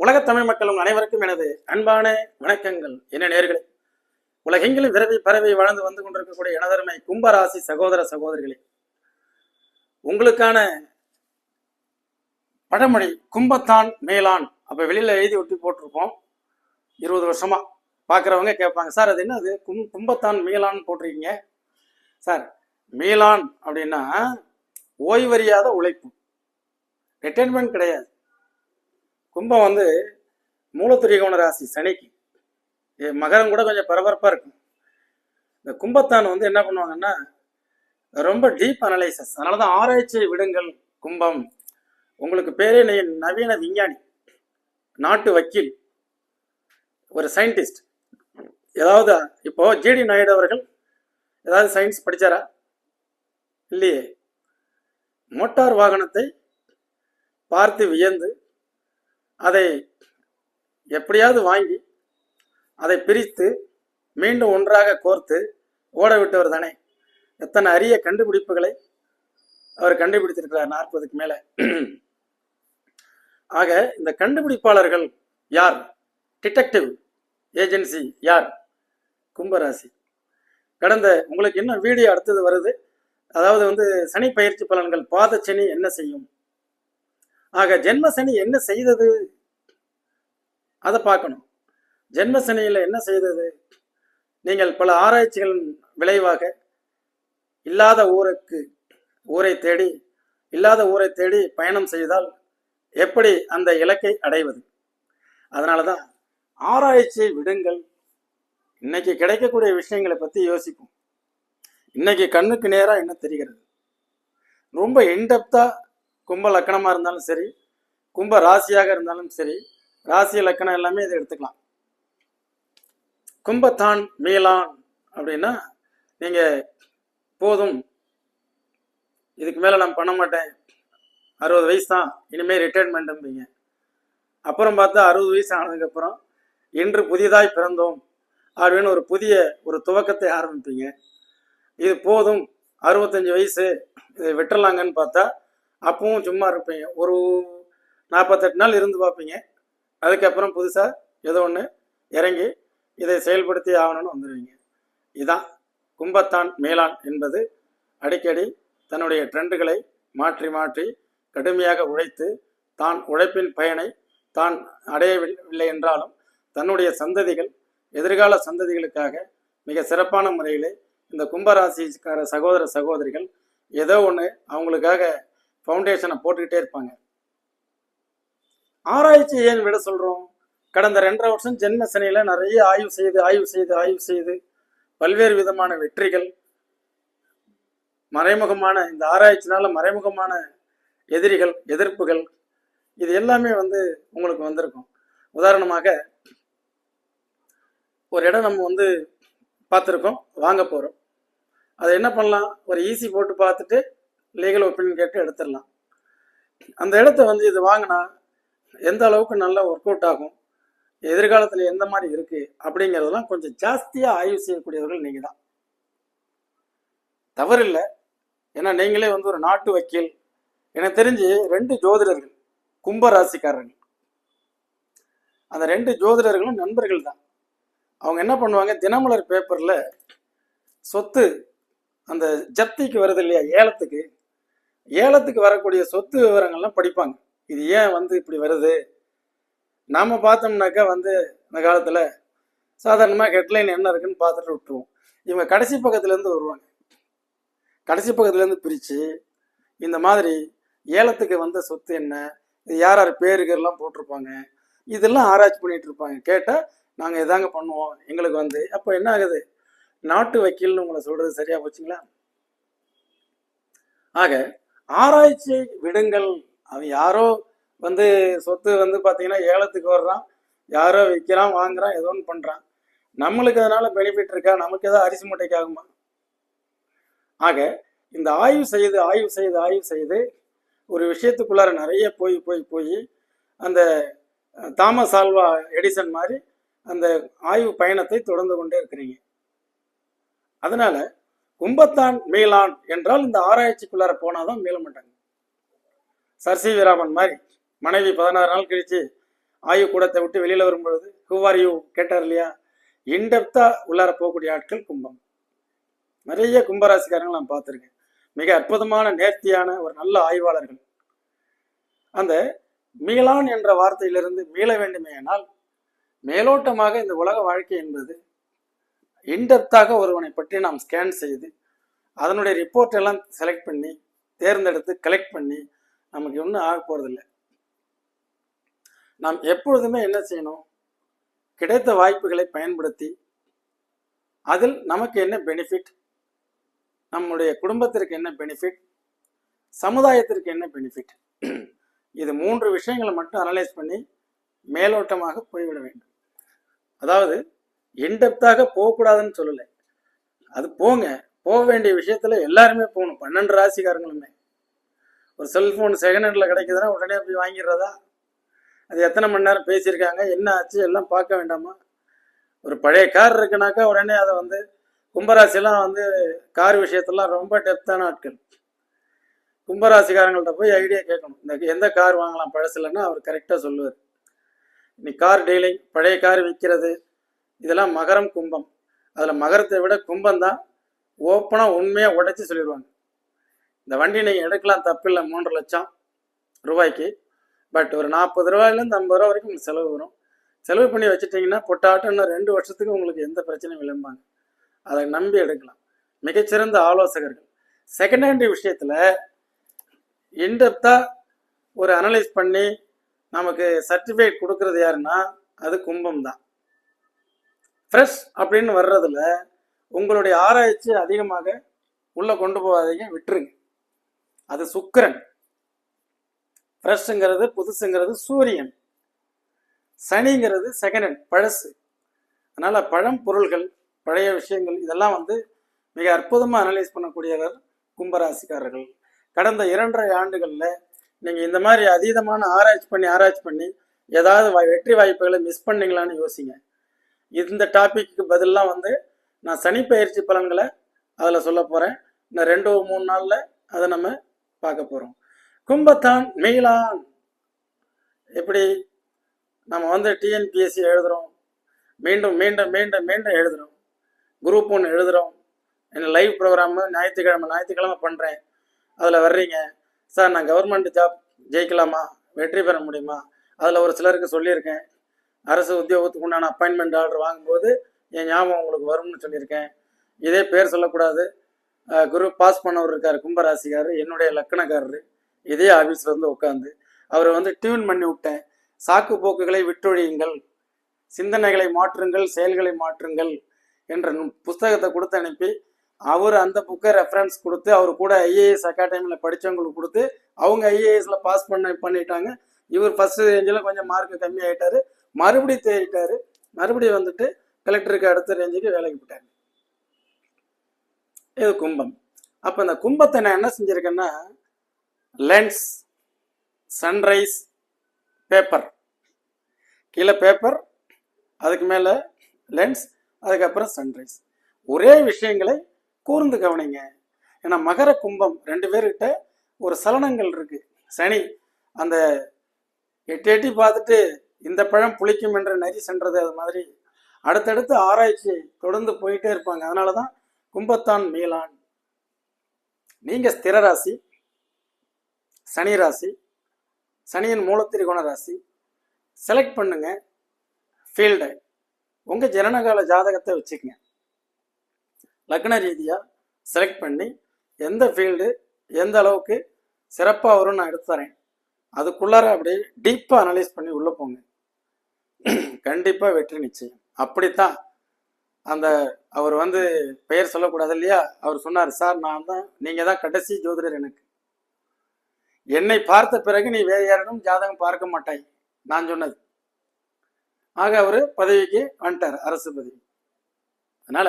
உலகத் தமிழ் மக்களும் அனைவருக்கும் எனது அன்பான வணக்கங்கள். என்ன நேர்களே உலகெங்கிலும் விரவி பரவி வாழ்ந்து வந்து கொண்டிருக்கக்கூடிய எனதருமை கும்பராசி சகோதர சகோதரிகளே உங்களுக்கான பழமொழி கும்பத்தான் மேலான் அப்ப வெளியில எழுதி ஒட்டி போட்டிருப்போம். இருபது வருஷமா பார்க்குறவங்க கேட்பாங்க சார் அது என்ன அது கும் கும்பத்தான் மீளான் போட்டிருக்கீங்க? சார் மீளான் அப்படின்னா ஓய்வறியாத உழைப்பு. ரிட்டைர்மெண்ட் கிடையாது. கும்பம் வந்து மூலத்திரிகோண ராசி சனிக்கு. ஏ, மகரம் கூட கொஞ்சம் பரபரப்பாக இருக்கும். இந்த கும்பத்தான் வந்து என்ன பண்ணுவாங்கன்னா ரொம்ப டீப் அனலைசஸ் அதனால தான் ஆராய்ச்சியை விடுங்கள் கும்பம். உங்களுக்கு பேரே நீ நவீன விஞ்ஞானி நாட்டு வக்கீல் ஒரு சயின்டிஸ்ட் ஏதாவது இப்போ ஜிடி நாயுடு அவர்கள் ஏதாவது சயின்ஸ் படித்தாரா இல்லையே. மோட்டார் வாகனத்தை பார்த்து வியந்து அதை எப்படியாவது வாங்கி அதை பிரித்து மீண்டும் ஒன்றாக கோர்த்து ஓட விட்டவர் தானே? எத்தனை அரிய கண்டுபிடிப்புகளை அவர் கண்டுபிடித்திருக்கிறார் நாற்பதுக்கு மேலே. ஆக இந்த கண்டுபிடிப்பாளர்கள் யார்? டிடெக்டிவ் ஏஜென்சி யார்? கும்பராசி. கடந்த உங்களுக்கு இன்னும் வீடியோ அடுத்தது வருது. அதாவது வந்து சனி பயிற்சி பலன்கள் பாத சனி என்ன செய்யும்? ஆக ஜென்ம சனி என்ன செய்தது அதை பார்க்கணும். ஜென்ம சனியில் என்ன செய்தது? நீங்கள் பல ஆராய்ச்சிகளின் விளைவாக இல்லாத ஊருக்கு ஊரை தேடி இல்லாத ஊரை தேடி பயணம் செய்தால் எப்படி அந்த இலக்கை அடைவது? அதனால தான் ஆராய்ச்சியை விடுங்கள். இன்னைக்கு கிடைக்கக்கூடிய விஷயங்களை பற்றி யோசிப்போம். இன்னைக்கு கண்ணுக்கு நேராக என்ன தெரிகிறது? ரொம்ப இன்டெப்த்தாக கும்ப லக்கணமாக இருந்தாலும் சரி கும்ப ராசியாக இருந்தாலும் சரி ராசி லக்கணம் எல்லாமே இதை எடுத்துக்கலாம். கும்பத்தான் மீளான் அப்படின்னா நீங்கள் போதும். இதுக்கு மேலே நான் பண்ண மாட்டேன். அறுபது வயசு தான். இனிமேல் ரிட்டைர்மெண்ட்டும்பீங்க அப்புறம் பார்த்தா அறுபது வயசு ஆனதுக்கப்புறம் இன்று புதிதாய் பிறந்தோம் அப்படின்னு ஒரு புதிய ஒரு துவக்கத்தை ஆரம்பிப்பீங்க. இது போதும். அறுபத்தஞ்சு வயசு இதை விட்டுறலாங்கன்னு பார்த்தா அப்பவும் சும்மா இருப்பீங்க. ஒரு நாற்பத்தெட்டு நாள் இருந்து பார்ப்பீங்க. அதுக்கப்புறம் புதுசாக ஏதோ ஒன்று இறங்கி இதை செயல்படுத்தி ஆகணும்னு வந்துடுவீங்க இதான் கும்பத்தான் மேலான் என்பது அடிக்கடி தன்னுடைய ட்ரெண்டுகளை மாற்றி மாற்றி கடுமையாக உழைத்து தான் உழைப்பின் பயனை தான் அடையவில்லை என்றாலும் தன்னுடைய சந்ததிகள் எதிர்கால சந்ததிகளுக்காக மிக சிறப்பான முறையிலே இந்த கும்பராசிக்கார சகோதர சகோதரிகள் ஏதோ ஒன்று அவங்களுக்காக ஃபவுண்டேஷனை போட்டுக்கிட்டே இருப்பாங்க. ஆராய்ச்சி ஏன் விட சொல்கிறோம் கடந்த ரெண்டரை வருஷம் ஜென்ம சனியில் நிறைய ஆய்வு செய்து ஆய்வு செய்து ஆய்வு செய்து பல்வேறு விதமான வெற்றிகள் மறைமுகமான இந்த ஆராய்ச்சினால மறைமுகமான எதிரிகள் எதிர்ப்புகள் இது எல்லாமே வந்து உங்களுக்கு வந்திருக்கும். உதாரணமாக ஒரு இடம் நம்ம வந்து பார்த்துருக்கோம் வாங்க போகிறோம் அதை என்ன பண்ணலாம்? ஒரு ஈஸி போட்டு பார்த்துட்டு லீகல் ஒப்பீனியன் கேட்டு எடுத்துடலாம். அந்த இடத்த வந்து இது வாங்கினா எந்த அளவுக்கு நல்லா ஒர்க் அவுட் ஆகும் எதிர்காலத்தில் எந்த மாதிரி இருக்குது அப்படிங்கிறதெல்லாம் கொஞ்சம் ஜாஸ்தியாக ஆய்வு செய்யக்கூடியவர்கள் நீங்கள் தான். தவறில்லை ஏன்னா நீங்களே வந்து ஒரு நாட்டு வக்கீல். எனக்கு தெரிஞ்சு ரெண்டு ஜோதிடர்கள் கும்ப ராசிக்காரர்கள். அந்த ரெண்டு ஜோதிடர்களும் நண்பர்கள் தான். அவங்க என்ன பண்ணுவாங்க தினமலர் பேப்பரில் சொத்து அந்த ஜப்திக்கு வருது இல்லையா ஏலத்துக்கு. ஏலத்துக்கு வரக்கூடிய சொத்து விவரங்கள்லாம் படிப்பாங்க. இது ஏன் வந்து இப்படி வருது? நாம் பார்த்தோம்னாக்கா வந்து இந்த காலத்தில் சாதாரணமாக ஹெட்லைன் என்ன இருக்குன்னு பார்த்துட்டு விட்டுருவோம். இவங்க கடைசி பக்கத்துலேருந்து வருவாங்க. கடைசி பக்கத்துலேருந்து பிரித்து இந்த மாதிரி ஏலத்துக்கு வந்த சொத்து என்ன? இது யார் யார் பேருக்கெல்லாம் போட்டிருப்பாங்க? இதெல்லாம் ஆராய்ச்சி பண்ணிட்டு இருப்பாங்க. கேட்டால் நாங்கள் இதாங்க பண்ணுவோம். எங்களுக்கு வந்து அப்போ என்ன ஆகுது? நாட்டு வக்கீல்னு உங்களை சொல்கிறது சரியாக போச்சுங்களா? ஆக ஆராய்ச்சியை விடுங்கள் அவன் யாரோ வந்து சொத்து வந்து பார்த்தீங்கன்னா ஏலத்துக்கு வர்றான். யாரோ விற்கிறான் வாங்குறான் ஏதோ ஒன்று பண்ணுறான் நம்மளுக்கு அதனால பெனிஃபிட் இருக்கா? நமக்கு ஏதோ அரிசி மூட்டைக்காகுமா? ஆக இந்த ஆய்வு செய்து ஆய்வு செய்து ஆய்வு செய்து ஒரு விஷயத்துக்குள்ளார நிறைய போய் போய் போய் அந்த தாமஸ் ஆல்வா எடிசன் மாதிரி அந்த ஆய்வு பயணத்தை தொடர்ந்து கொண்டே இருக்கிறீங்க. அதனால கும்பத்தான் மீளான் என்றால் இந்த ஆராய்ச்சிக்குள்ளார போனாதான் மீள மாட்டாங்க. சர் சி மாதிரி மனைவி பதினாறு நாள் கழிச்சு ஆய்வு கூடத்தை விட்டு வெளியில வரும்பொழுது ஹூ ஆர் யூ கேட்டார் இல்லையா? இன்டெப்தா உள்ளார போகக்கூடிய ஆட்கள் கும்பம். நிறைய கும்பராசிக்காரங்க நான் பார்த்துருக்கேன். மிக அற்புதமான நேர்த்தியான ஒரு நல்ல ஆய்வாளர்கள். அந்த மீளான் என்ற வார்த்தையிலிருந்து மீள வேண்டுமேயானால் மேலோட்டமாக இந்த உலக வாழ்க்கை என்பது இன்டெப்தாக ஒருவனை பற்றி நாம் ஸ்கேன் செய்து அதனுடைய ரிப்போர்ட் எல்லாம் செலக்ட் பண்ணி தேர்ந்தெடுத்து கலெக்ட் பண்ணி நமக்கு ஒன்றும் ஆக போறதில்லை. நாம் எப்பொழுதுமே என்ன செய்யணும்? கிடைத்த வாய்ப்புகளை பயன்படுத்தி அதில் நமக்கு என்ன பெனிஃபிட் நம்முடைய குடும்பத்திற்கு என்ன பெனிஃபிட் சமுதாயத்திற்கு என்ன பெனிஃபிட் இது மூன்று விஷயங்களை மட்டும் அனலைஸ் பண்ணி மேலோட்டமாக போய்விட வேண்டும். அதாவது இன்டெப்தாக போகக்கூடாதுன்னு சொல்லலை. அது போங்க. போக வேண்டிய விஷயத்துல எல்லாருமே போகணும். பன்னெண்டு ராசிக்காரங்களுமே. ஒரு செல்ஃபோன் செகண்ட் ஹேண்டில் கிடைக்குதுன்னா உடனே போய் வாங்கிடுறதா? அது எத்தனை மணி நேரம் பேசியிருக்காங்க? என்ன ஆச்சு? எல்லாம் பார்க்க வேண்டாமா? ஒரு பழைய கார் இருக்குனாக்கா உடனே அதை வந்து கும்பராசிலாம் வந்து கார் விஷயத்தெல்லாம் ரொம்ப டெப்த்தான ஆட்கள். கும்பராசிக்காரங்கள்ட்ட போய் ஐடியா கேட்கணும். இந்த எந்த கார் வாங்கலாம்? பழசுலன்னா அவர் கரெக்டாக சொல்லுவார். நீ கார் டீலிங் பழைய கார் விற்கிறது இதெல்லாம் மகரம் கும்பம். அதில் மகரத்தை விட கும்பம் தான் ஓப்பனாக உண்மையாக உடைச்சி சொல்லிடுவாங்க. இந்த வண்டி நீங்கள் எடுக்கலாம் தப்பில்லை மூன்று லட்சம் ரூபாய்க்கு. பட் ஒரு நாற்பது ரூபாயிலேருந்து ஐம்பது ரூபா வரைக்கும் உங்களுக்கு செலவு வரும். செலவு பண்ணி வச்சுட்டிங்கன்னா பொட்டாட்டம் இன்னும் ரெண்டு வருஷத்துக்கு உங்களுக்கு எந்த பிரச்சனையும் விளம்பாங்க அதை நம்பி எடுக்கலாம். மிகச்சிறந்த ஆலோசகர்கள். செகண்ட் ஹேண்ட் விஷயத்தில் இன்டெப்த்தாக ஒரு அனலைஸ் பண்ணி நமக்கு சர்டிஃபிகேட் கொடுக்கறது யாருன்னா அது கும்பம் தான். ஃப்ரெஷ் அப்படின்னு வர்றதுல உங்களுடைய ஆராய்ச்சி அதிகமாக உள்ளே கொண்டு போகாதீங்க விட்டுருங்க. அது சுக்கரன். ஃப்ரெஷ்ங்கிறது புதுசுங்கிறது சூரியன். சனிங்கிறது செகண்ட் பழசு. அதனால பழம் பொருள்கள் பழைய விஷயங்கள் இதெல்லாம் வந்து மிக அற்புதமாக அனலைஸ் பண்ணக்கூடியவர் கும்பராசிக்காரர்கள். கடந்த இரண்டரை ஆண்டுகளில் நீங்கள் இந்த மாதிரி அதீதமான ஆராய்ச்சி பண்ணி ஆராய்ச்சி பண்ணி ஏதாவது வாய்- வெற்றி வாய்ப்புகளை மிஸ் பண்ணீங்களான்னு யோசிங்க. இந்த டாப்பிக்கு பதிலாக வந்து நான் சனி பயிற்சி பலன்களை அதில் சொல்ல போகிறேன் இன்னும் ரெண்டு மூணு நாளில் அதை நம்ம பார்க்க போகிறோம் கும்பத்தான் மெயிலான் எப்படி நம்ம வந்து டிஎன்பிஎஸ்சி எழுதுகிறோம் மீண்டும் மீண்டும் மீண்டும் மீண்டும் எழுதுகிறோம் குரூப் ஒன்று எழுதுகிறோம் என்ன லைவ் ப்ரோக்ராமு ஞாயிற்றுக்கிழமை ஞாயிற்றுக்கிழமை பண்ணுறேன் அதில் வர்றீங்க. சார் நான் கவர்மெண்ட் ஜாப் ஜெயிக்கலாமா? வெற்றி பெற முடியுமா? அதில் ஒரு சிலருக்கு சொல்லியிருக்கேன். அரசு உத்தியோகத்துக்கு உண்டான அப்பாயின்மெண்ட் ஆர்டர் வாங்கும்போது என் ஞாபகம் உங்களுக்கு வரும்னு சொல்லியிருக்கேன். இதே பேர் சொல்லக்கூடாது. குரு பாஸ் பண்ணவர் இருக்கார் கும்பராசிகார் என்னுடைய லக்கணக்காரர். இதே ஆஃபீஸில் வந்து உட்காந்து அவரை வந்து டியூன் பண்ணி விட்டேன். சாக்கு போக்குகளை விட்டொழியுங்கள் சிந்தனைகளை மாற்றுங்கள் செயல்களை மாற்றுங்கள் என்ற புஸ்தகத்தை கொடுத்து அனுப்பி அவர் அந்த புக்கை ரெஃபரன்ஸ் கொடுத்து அவர் கூட ஐஏஎஸ் அகாடமியில் படித்தவங்களுக்கு கொடுத்து அவங்க ஐஏஎஸ்ல பாஸ் பண்ண பண்ணிட்டாங்க. இவர் ஃபர்ஸ்ட் ரேஞ்சில் கொஞ்சம் மார்க் கம்மி மறுபடியும் தேறிட்டாரு. மறுபடியும் வந்துட்டு கலெக்டருக்கு அடுத்த ரேஞ்சுக்கு வேலைக்கு போயிட்டார். இது கும்பம். அப்போ இந்த கும்பத்தை நான் என்ன செஞ்சுருக்கேன்னா லென்ஸ் சன்ரைஸ் பேப்பர் கீழே பேப்பர் அதுக்கு மேலே லென்ஸ் அதுக்கப்புறம் சன்ரைஸ் ஒரே விஷயங்களை கூர்ந்து கவனிங்க. ஏன்னா மகர கும்பம் ரெண்டு பேர்கிட்ட ஒரு சலனங்கள் இருக்குது சனி அந்த எட்டி எட்டி பார்த்துட்டு இந்த பழம் புளிக்கும் என்ற நரி சென்றது அது மாதிரி அடுத்தடுத்து ஆராய்ச்சி தொடர்ந்து போயிட்டே இருப்பாங்க. அதனால தான் கும்பத்தான் மீளான் நீங்க ஸ்திர ராசி சனி ராசி சனியின் மூலத்திரிகோண ராசி செலக்ட் பண்ணுங்க. ஃபீல்டை உங்க ஜனனகால ஜாதகத்தை வச்சுக்கங்க. லக்ன ரீதியா செலக்ட் பண்ணி எந்த ஃபீல்டு எந்த அளவுக்கு சிறப்பாக வரும்னு நான் எடுத்து தரேன். அதுக்குள்ளார அப்படியே டீப்பாக அனலைஸ் பண்ணி உள்ளே போங்க. கண்டிப்பாக வெற்றி நிச்சயம். அப்படித்தான் அந்த அவர் வந்து பெயர் சொல்லக்கூடாது இல்லையா? அவர் சொன்னார் சார் நான் தான் நீங்கள் தான் கடைசி ஜோதிடர் எனக்கு. என்னை பார்த்த பிறகு நீ வேறு யாரிடம் ஜாதகம் பார்க்க மாட்டாய். நான் சொன்னது. ஆக அவர் பதவிக்கு வந்துட்டார் அரசு பதவி. அதனால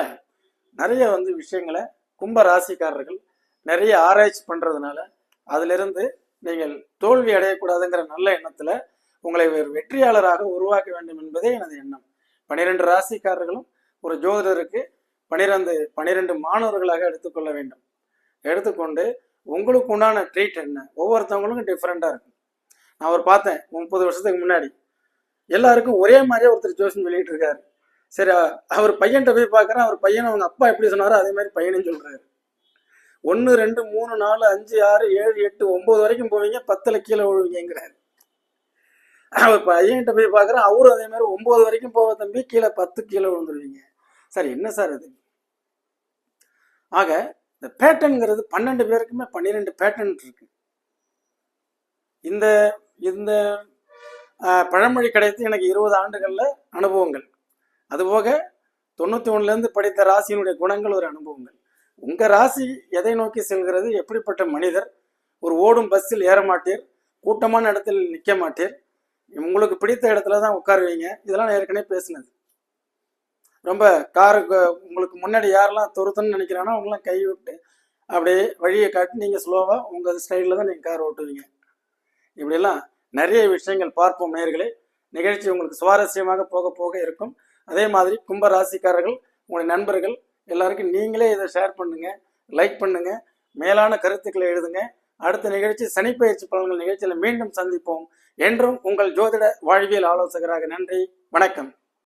நிறைய வந்து விஷயங்களை கும்ப ராசிக்காரர்கள் நிறைய ஆராய்ச்சி பண்றதுனால அதிலிருந்து நீங்கள் தோல்வி அடையக்கூடாதுங்கிற நல்ல எண்ணத்துல உங்களை ஒரு வெற்றியாளராக உருவாக்க வேண்டும் என்பதே எனது எண்ணம். பனிரெண்டு ராசிக்காரர்களும் ஒரு ஜோதிடருக்கு பனிரெண்டு பனிரெண்டு மாணவர்களாக எடுத்துக்கொள்ள வேண்டும். எடுத்துக்கொண்டு உங்களுக்கு உண்டான ட்ரீட் என்ன? ஒவ்வொருத்தவங்களுக்கும் டிஃப்ரெண்ட்டாக இருக்கும். நான் அவர் பார்த்தேன் முப்பது வருஷத்துக்கு முன்னாடி. எல்லாருக்கும் ஒரே மாதிரியே ஒருத்தர் ஜோசியம் சொல்லிட்டு இருக்காரு. சரி அவர் பையன்கிட்ட போய் பார்க்குறேன் அவர் பையனை அவங்க அப்பா எப்படி சொன்னாரோ அதே மாதிரி பையனும் சொல்கிறாரு ஒன்று ரெண்டு மூணு நாலு அஞ்சு ஆறு ஏழு எட்டு ஒம்பது வரைக்கும் போவீங்க பத்தில் கீழே விழுவீங்கிறாரு அவர் பையன்கிட்ட போய் பார்க்குறேன் அவரும் அதே மாதிரி ஒம்பது வரைக்கும் போவ தம்பி கீழே பத்து கீழே விழுந்துருவீங்க. சார் என்ன சார் இது ஆக இந்த பேட்டன்ங்கிறது பன்னெண்டு பேருக்குமே பன்னிரெண்டு பேட்டன் இருக்கு. இந்த இந்த பழமொழி கிடைத்து எனக்கு இருபது ஆண்டுகளில் அனுபவங்கள். அதுபோக தொண்ணூற்றி ஒன்றுலேருந்து படித்த ராசியினுடைய குணங்கள் ஒரு அனுபவங்கள். உங்கள் ராசி எதை நோக்கி செல்கிறது? எப்படிப்பட்ட மனிதர்? ஒரு ஓடும் பஸ்ஸில் ஏற மாட்டீர் கூட்டமான இடத்தில் நிற்க மாட்டீர். உங்களுக்கு பிடித்த இடத்துல தான் உட்காருவீங்க. இதெல்லாம் நான் ஏற்கனவே பேசினது. ரொம்ப காருக்கு உங்களுக்கு முன்னாடி யாரெல்லாம் துருத்துன்னு நினைக்கிறானோ அவங்களாம் கை விட்டு அப்படியே வழியை காட்டி நீங்கள் ஸ்லோவாக உங்கள் ஸ்டைலில் தான் நீங்கள் கார் ஓட்டுவீங்க. இப்படியெல்லாம் நிறைய விஷயங்கள் பார்ப்போம் நேர்களே. நிகழ்ச்சி உங்களுக்கு சுவாரஸ்யமாக போக போக இருக்கும். அதே மாதிரி கும்ப ராசிக்காரர்கள் உங்களுடைய நண்பர்கள் எல்லாருக்கும் நீங்களே இதை ஷேர் பண்ணுங்கள் லைக் பண்ணுங்கள் மேலான கருத்துக்களை எழுதுங்க. அடுத்த நிகழ்ச்சி சனிப்பயிற்சி பலன்கள் நிகழ்ச்சியில் மீண்டும் சந்திப்போம் என்றும் உங்கள் ஜோதிட வாழ்வியல் ஆலோசகராக நன்றி வணக்கம்.